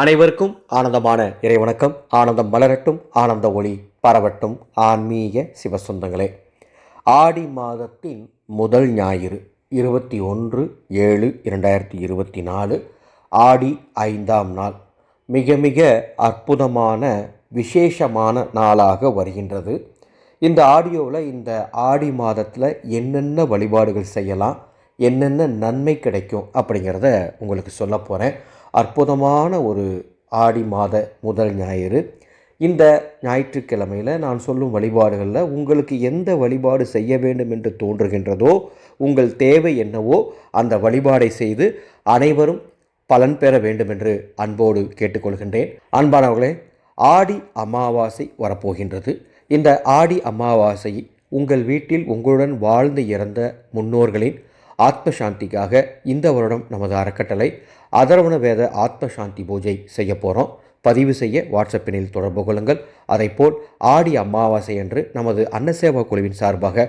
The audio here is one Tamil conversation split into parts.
அனைவருக்கும் ஆனந்தமான இறைவணக்கம். ஆனந்தம் மலரட்டும் ஆனந்த ஒளி பரவட்டும். ஆன்மீக சிவசொந்தங்களே ஆடி மாதத்தின் முதல் ஞாயிறு இருபத்தி ஒன்று ஏழு இரண்டாயிரத்தி இருபத்தி நாலு ஆடி ஐந்தாம் நாள். மிக மிக அற்புதமான விசேஷமான நாளாக வருகின்றது. இந்த ஆடியோவில் இந்த ஆடி மாதத்தில் என்னென்ன வழிபாடுகள் செய்யலாம் என்னென்ன நன்மை கிடைக்கும் அப்படிங்கிறத உங்களுக்கு சொல்ல போகிறேன் அற்புதமான ஒரு ஆடி மாத முதல் ஞாயிறு. இந்த ஞாயிற்றுக்கிழமையில் நான் சொல்லும் வழிபாடுகளில் உங்களுக்கு எந்த வழிபாடு செய்ய வேண்டும் என்று தோன்றுகின்றதோ உங்கள் தேவை என்னவோ அந்த வழிபாடை செய்து அனைவரும் பலன் பெற வேண்டும் என்று அன்போடு கேட்டுக்கொள்கின்றேன். அன்பானவர்களே ஆடி அமாவாசை வரப்போகின்றது. இந்த ஆடி அமாவாசை உங்கள் வீட்டில் உங்களுடன் வாழ்ந்து இறந்த முன்னோர்களின் ஆத்ம சாந்திக்காக இந்த வருடம் நமது அறக்கட்டளை அதரவண வேத ஆத்ம சாந்தி பூஜை செய்ய போகிறோம் பதிவு செய்ய வாட்ஸ்அப்பினில் தொடர்பு கொள்ளுங்கள். அதைப்போல் ஆடி அமாவாசை அன்று நமது அன்னசேவா குழுவின் சார்பாக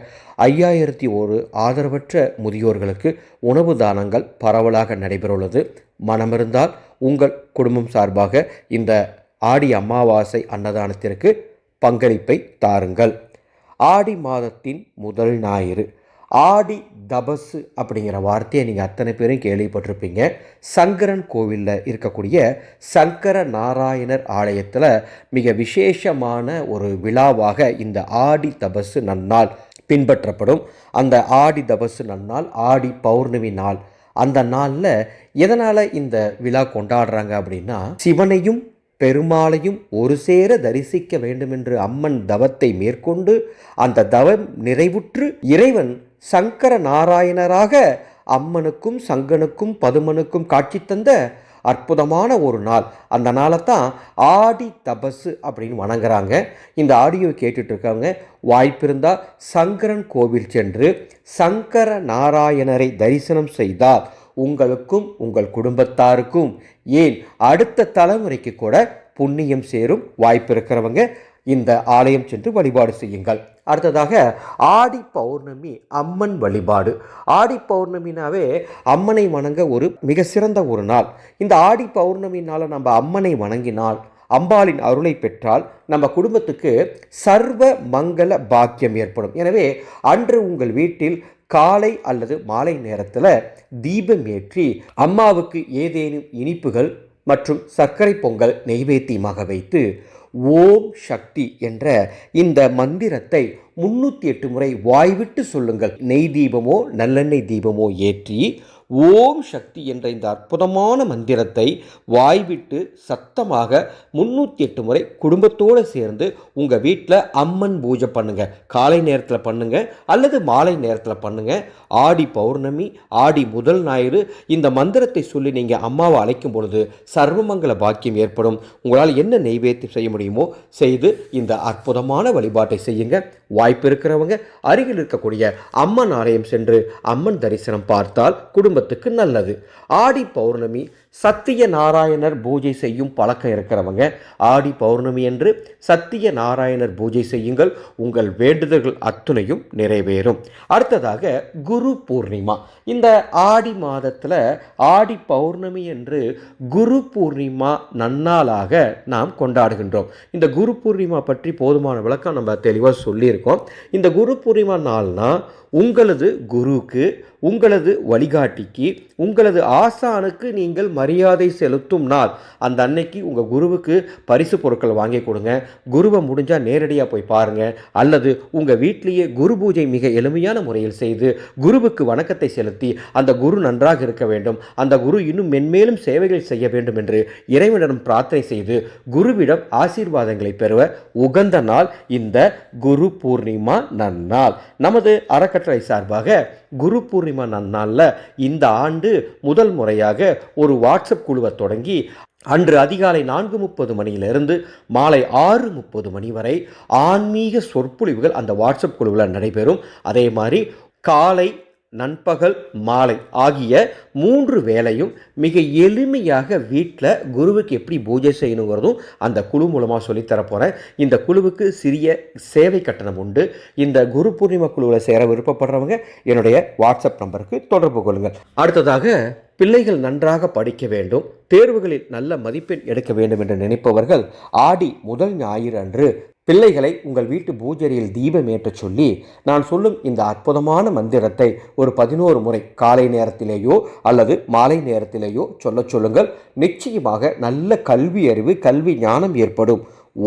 ஐயாயிரத்தி ஒரு ஆதரவற்ற முதியோர்களுக்கு உணவு தானங்கள் பரவலாக நடைபெறவுள்ளது. மனமிருந்தால் உங்கள் குடும்பம் சார்பாக இந்த ஆடி அமாவாசை அன்னதானத்திற்கு பங்களிப்பை தாருங்கள். ஆடி மாதத்தின் முதல் ஞாயிறு ஆடி தபசு அப்படிங்கிற வார்த்தையை நீங்கள் அத்தனை பேரும் கேள்விப்பட்டிருப்பீங்க. சங்கரன் கோவிலில் இருக்கக்கூடிய சங்கர நாராயணர் ஆலயத்தில் மிக விசேஷமான ஒரு விழாவாக இந்த ஆடி தபசு நன்னாள் பின்பற்றப்படும். அந்த ஆடி தபசு நன்னாள் ஆடி பௌர்ணமி நாள். அந்த நாளில் எதனால் இந்த விழா கொண்டாடுறாங்க அப்படின்னா சிவனையும் பெருமாளையும் ஒரு சேர தரிசிக்க வேண்டுமென்று அம்மன் தவத்தை மேற்கொண்டு அந்த தவம் நிறைவுற்று இறைவன் சங்கர நாராயணராக அம்மனுக்கும் சங்கனுக்கும் பதுமனுக்கும் காட்சி தந்த அற்புதமான ஒரு நாள். அந்த நாளை தான் ஆடி தபசு அப்படின்னு வணங்குறாங்க. இந்த ஆடியோ கேட்டுட்ருக்காங்க வாய்ப்பிருந்தால் சங்கரன் கோவில் சென்று சங்கர நாராயணரை தரிசனம் செய்தால் உங்களுக்கும் உங்கள் குடும்பத்தாருக்கும் ஏன் அடுத்த தலைமுறைக்கு கூட புண்ணியம் சேரும் வாய்ப்பு இருக்கிறவங்க இந்த ஆலயம் சென்று வழிபாடு செய்யுங்கள். அடுத்ததாக ஆடி பௌர்ணமி அம்மன் வழிபாடு. ஆடி பௌர்ணமினாவே அம்மனை வணங்க ஒரு மிக சிறந்த ஒரு நாள். இந்த ஆடி பௌர்ணமினால் நம்ம அம்மனை வணங்கினால் அம்பாளின் அருளை பெற்றால் நம்ம குடும்பத்துக்கு சர்வ மங்கள பாக்கியம் ஏற்படும். எனவே அன்று உங்கள் வீட்டில் காலை அல்லது மாலை நேரத்தில் தீபம் ஏற்றி அம்மாவுக்கு ஏதேனும் இனிப்புகள் மற்றும் சர்க்கரை பொங்கல் நெய்வேத்தியமாக வைத்து ஓம் சக்தி என்ற இந்த மந்திரத்தை முன்னூற்றி எட்டு முறை வாய்விட்டு சொல்லுங்கள். நெய் தீபமோ நல்லெண்ணெய் தீபமோ ஏற்றி ஓம் சக்தி என்ற இந்த அற்புதமான மந்திரத்தை வாய்விட்டு சத்தமாக முன்னூற்றி எட்டு முறை குடும்பத்தோடு சேர்ந்து உங்கள் வீட்டில் அம்மன் பூஜை பண்ணுங்கள் காலை நேரத்தில் பண்ணுங்கள் அல்லது மாலை நேரத்தில் பண்ணுங்கள் ஆடி பௌர்ணமி ஆடி முதல் ஞாயிறு இந்த மந்திரத்தை சொல்லி நீங்கள் அம்மாவை அழைக்கும் பொழுது சர்வமங்கல பாக்கியம் ஏற்படும். உங்களால் என்ன நெய்வேத்தியம் செய்ய முடியுமோ செய்து இந்த அற்புதமான வழிபாட்டை செய்யுங்கள் வாய்ப்பு இருக்கிறவங்க அருகில் இருக்கக்கூடிய அம்மன் ஆலயம் சென்று அம்மன் தரிசனம் பார்த்தால் குடும்பத்துக்கு நல்லது. ஆடி பௌர்ணமி சத்திய நாராயணர் பூஜை செய்யும் பழக்கம் இருக்கிறவங்க ஆடி பௌர்ணமி என்று சத்திய நாராயணர் பூஜை செய்யுங்கள். உங்கள் வேண்டுதல்கள் அத்துணையும் நிறைவேறும். அடுத்ததாக குரு பூர்ணிமா. இந்த ஆடி மாதத்தில் ஆடி பௌர்ணமி என்று குரு பூர்ணிமா நன்னாளாக நாம் கொண்டாடுகின்றோம். இந்த குரு பூர்ணிமா பற்றி போதுமான விளக்கம் நம்ம தெளிவாக சொல்லியிருக்கோம். இந்த குரு பூர்ணிமா நாள்னால் உங்களது குருவுக்கு உங்களது வழிகாட்டிக்கு உங்களது ஆசானுக்கு நீங்கள் மரியாதை செலுத்தும் நாள். அந்த அன்னைக்கு உங்கள் குருவுக்கு பரிசு பொருட்கள் வாங்கி கொடுங்க. குருவை முடிஞ்சால் நேரடியாக போய் பாருங்கள் அல்லது உங்கள் வீட்டிலேயே குரு பூஜை மிக எளிமையான முறையில் செய்து குருவுக்கு வணக்கத்தை செலுத்தி அந்த குரு நன்றாக இருக்க வேண்டும். அந்த குரு இன்னும் மென்மேலும் சேவைகள் செய்ய வேண்டும் என்று இறைவனிடம் பிரார்த்தனை செய்து குருவிடம் ஆசீர்வாதங்களை பெறுவ உகந்த நாள் இந்த குரு பூர்ணிமா நன்னாள். நமது அறக்கட்டளை சார்பாக குரு பூர்ணிமா நன்னாளில் இந்த ஆண்டு முதல் முறையாக ஒரு வாட்ஸ்அப் குழுவை தொடங்கி அன்று அதிகாலை நான்கு முப்பது மணியிலிருந்து மாலை ஆறு முப்பது மணி வரை ஆன்மீக சொற்பொழிவுகள் அந்த வாட்ஸ்அப் குழுவில் நடைபெறும். அதே மாதிரி காலை நண்பகல் மாலை ஆகிய மூன்று வேலையும் மிக எளிமையாக வீட்டில் குருவுக்கு எப்படி பூஜை செய்யணுங்கிறதும் அந்த குழு மூலமாக சொல்லித்தரப்போகிறேன் இந்த குழுவுக்கு சிறிய சேவை கட்டணம் உண்டு. இந்த குரு பூர்ணிமா குழுவில் சேர விருப்பப்படுறவங்க என்னுடைய வாட்ஸ்அப் நம்பருக்கு தொடர்பு கொள்ளுங்கள். அடுத்ததாக பிள்ளைகள் நன்றாக படிக்க வேண்டும் தேர்வுகளில் நல்ல மதிப்பெண் எடுக்க வேண்டும் என்று நினைப்பவர்கள் ஆடி முதல் ஞாயிறு அன்று பிள்ளைகளை உங்கள் வீட்டு பூஜரியில் தீபம் ஏற்றச் சொல்லி நான் சொல்லும் இந்த அற்புதமான மந்திரத்தை ஒரு பதினோரு முறை காலை நேரத்திலேயோ அல்லது மாலை நேரத்திலேயோ சொல்லச் சொல்லுங்கள். நிச்சயமாக நல்ல கல்வி அறிவு கல்வி ஞானம் ஏற்படும்.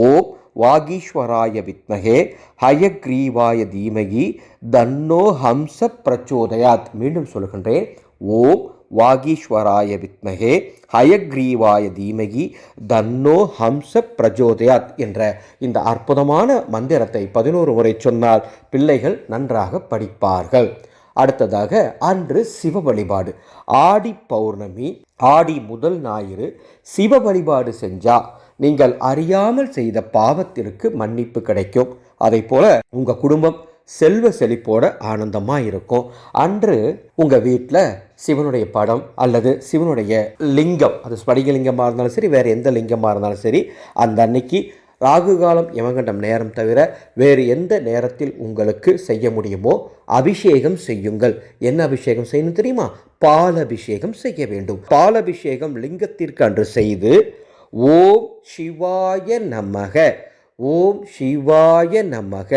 ஓம் வாகீஸ்வராய வித்மகே ஹயக்ரீவாய தீமகி தன்னோ ஹம்ச பிரச்சோதயாத். மீண்டும் சொல்லுகின்றேன் ஓம் வாகீஸ்வராய வித்மகே ஹயக்ரீவாய தீமகி தன்னோ ஹம்ச பிரஜோதயாத் என்ற இந்த அற்புதமான மந்திரத்தை பதினோரு முறை சொன்னால் பிள்ளைகள் நன்றாக படிப்பார்கள். அடுத்ததாக அன்று சிவ வழிபாடு. ஆடி பௌர்ணமி ஆடி முதல் ஞாயிறு சிவ வழிபாடு செஞ்சா நீங்கள் அறியாமல் செய்த பாவத்திற்கு மன்னிப்பு கிடைக்கும். அதை போல உங்கள் குடும்பம் செல்வ செழிப்போட ஆனந்தமாக இருக்கும் அன்று உங்கள் வீட்டில் சிவனுடைய படம் அல்லது சிவனுடைய லிங்கம் அது ஸ்படிகலிங்கமாக இருந்தாலும் சரி வேறு எந்த லிங்கமாக இருந்தாலும் சரி அந்த அன்னைக்கு ராகு காலம் யமகண்டம் நேரம் தவிர வேறு எந்த நேரத்தில் உங்களுக்கு செய்ய முடியுமோ அபிஷேகம் செய்யுங்கள். என்ன அபிஷேகம் செய்யணும் தெரியுமா? பால் அபிஷேகம் செய்ய வேண்டும். பால் அபிஷேகம் லிங்கத்திற்கு அன்று செய்து ஓம் சிவாய நமக ஓம் சிவாய நமக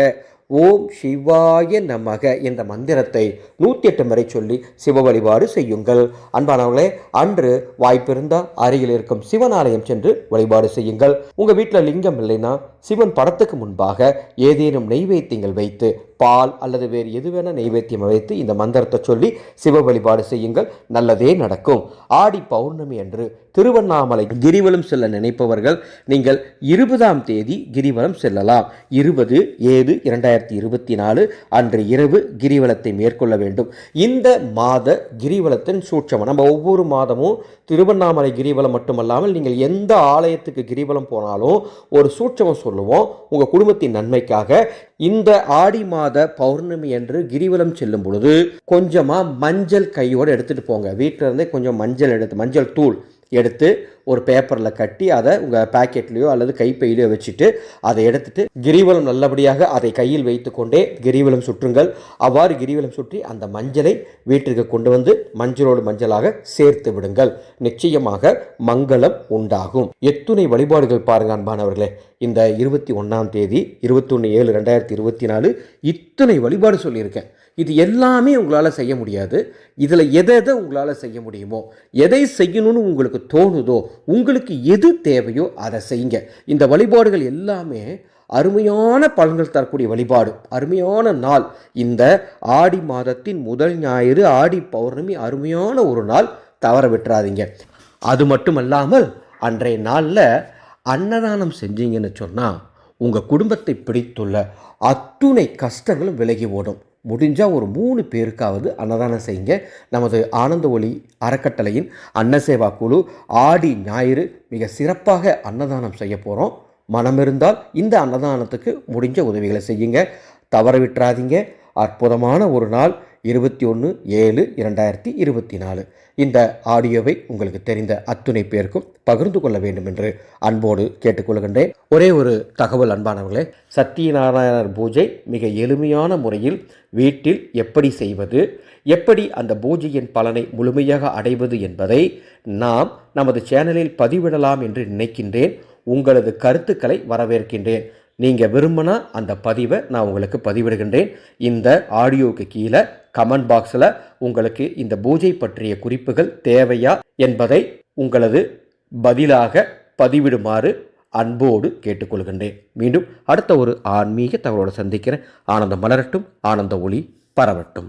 ஓம் சிவாய நமக என்ற மந்திரத்தை நூற்றி எட்டு முறை சொல்லி சிவ வழிபாடு செய்யுங்கள். அன்பானவர்களே அன்று வாய்ப்பிருந்தால் அருகில் இருக்கும் சிவன் ஆலயம் சென்று வழிபாடு செய்யுங்கள். உங்கள் வீட்டில் லிங்கம் இல்லைன்னா சிவன் படத்துக்கு முன்பாக ஏதேனும் நெய்வேத்தியங்கள் வைத்து பால் அல்லது வேறு எது வேணால் நெய்வேத்தியம் வைத்து இந்த மந்திரத்தை சொல்லி சிவ வழிபாடு செய்யுங்கள். நல்லதே நடக்கும். ஆடி பௌர்ணமி அன்று திருவண்ணாமலை கிரிவலம் செல்ல நினைப்பவர்கள் நீங்கள் இருபதாம் தேதி கிரிவலம் செல்லலாம். இருபது ஏழு இரண்டாயிரத்தி இருபத்தி நாலு அன்று இரவு கிரிவலத்தை மேற்கொள்ள வேண்டும். இந்த மாத கிரிவலத்தின் சூட்சமம் நம்ம ஒவ்வொரு மாதமும் திருவண்ணாமலை கிரிவலம் மட்டுமல்லாமல் நீங்கள் எந்த ஆலயத்துக்கு கிரிவலம் போனாலும் ஒரு சூட்சமம் சொல்லுவோம். உங்கள் குடும்பத்தின் நன்மைக்காக இந்த ஆடி மாத பௌர்ணமி என்று கிரிவலம் செல்லும் பொழுது கொஞ்சமாக மஞ்சள் கையோடு எடுத்துகிட்டு போங்க. வீட்டில் இருந்தே கொஞ்சம் மஞ்சள் எடுத்து மஞ்சள் தூள். எடுத்து ஒரு பேப்பரில் கட்டி அதை உங்கள் பேக்கெட்லேயோ அல்லது கைப்பையிலையோ வச்சுட்டு அதை எடுத்துட்டு கிரிவலம் நல்லபடியாக அதை கையில் வைத்துக்கொண்டே கிரிவலம் சுற்றுங்கள். அவ்வாறு கிரிவலம் சுற்றி அந்த மஞ்சளை வீட்டிற்கு கொண்டு வந்து மஞ்சளோடு மஞ்சளாக சேர்த்து விடுங்கள். நிச்சயமாக மங்களம் உண்டாகும். எத்துணை வழிபாடுகள் பாருங்க அன்பானவர்களே. இந்த இருபத்தி ஒன்றாம் தேதி இருபத்தொன்று ஏழு ரெண்டாயிரத்தி இருபத்தி நாலு இத்தனை வழிபாடு சொல்லியிருக்கேன். இது எல்லாமே உங்களால் செய்ய முடியாது. இதில் எதை எதை உங்களால் செய்ய முடியுமோ எதை செய்யணும்னு உங்களுக்கு தோணுதோ உங்களுக்கு எது தேவையோ அதை செய்யுங்க. இந்த வழிபாடுகள் எல்லாமே அருமையான பலன்கள் தரக்கூடிய வழிபாடு. அருமையான நாள். இந்த ஆடி மாதத்தின் முதல் ஞாயிறு ஆடி பௌர்ணமி அருமையான ஒரு நாள். தவற விட்டுறாதீங்க. அது மட்டுமல்லாமல் அன்றைய நாளில் அன்னதானம் செஞ்சீங்கன்னு சொன்னால் உங்கள் குடும்பத்தை பிடித்துள்ள அத்துணை கஷ்டங்களும் விலகி ஓடும். முடிஞ்சால் ஒரு மூணு பேருக்காவது அன்னதானம் செய்யுங்க. நமது ஆனந்த ஒளி அறக்கட்டளையின் அன்னசேவா குழு ஆடி ஞாயிறு மிக சிறப்பாக அன்னதானம் செய்ய போகிறோம் மனம் இருந்தால் இந்த அன்னதானத்துக்கு முடிஞ்ச உதவிகளை செய்யுங்க. தவற விட்டுறாதீங்க. அற்புதமான ஒரு நாள். இருபத்தி ஒன்று ஏழு இரண்டாயிரத்தி இருபத்தி நாலு. இந்த ஆடியோவை உங்களுக்கு தெரிந்த அத்துணை பேருக்கும் பகிர்ந்து கொள்ள வேண்டும் என்று அன்போடு கேட்டுக்கொள்கின்றேன். ஒரே ஒரு தகவல் அன்பானவர்களே சத்தியநாராயணர் பூஜை மிக எளிமையான முறையில் வீட்டில் எப்படி செய்வது எப்படி அந்த பூஜையின் பலனை முழுமையாக அடைவது என்பதை நாம் நமது சேனலில் பதிவிடலாம் என்று நினைக்கின்றேன். உங்களது கருத்துக்களை வரவேற்கின்றேன். நீங்கள் விரும்பினா அந்த பதிவை நான் உங்களுக்கு பதிவிடுகின்றேன். இந்த ஆடியோவுக்கு கீழே கமெண்ட் பாக்ஸில் உங்களுக்கு இந்த பூஜை பற்றிய குறிப்புகள் தேவையா என்பதை உங்களது பதிலாக பதிவிடுமாறு அன்போடு கேட்டுக்கொள்கின்றேன். மீண்டும் அடுத்த ஒரு ஆன்மீக தகவலோடு சந்திக்கிறேன். ஆனந்தம் மலரட்டும் ஆனந்த ஒளி பரவட்டும்.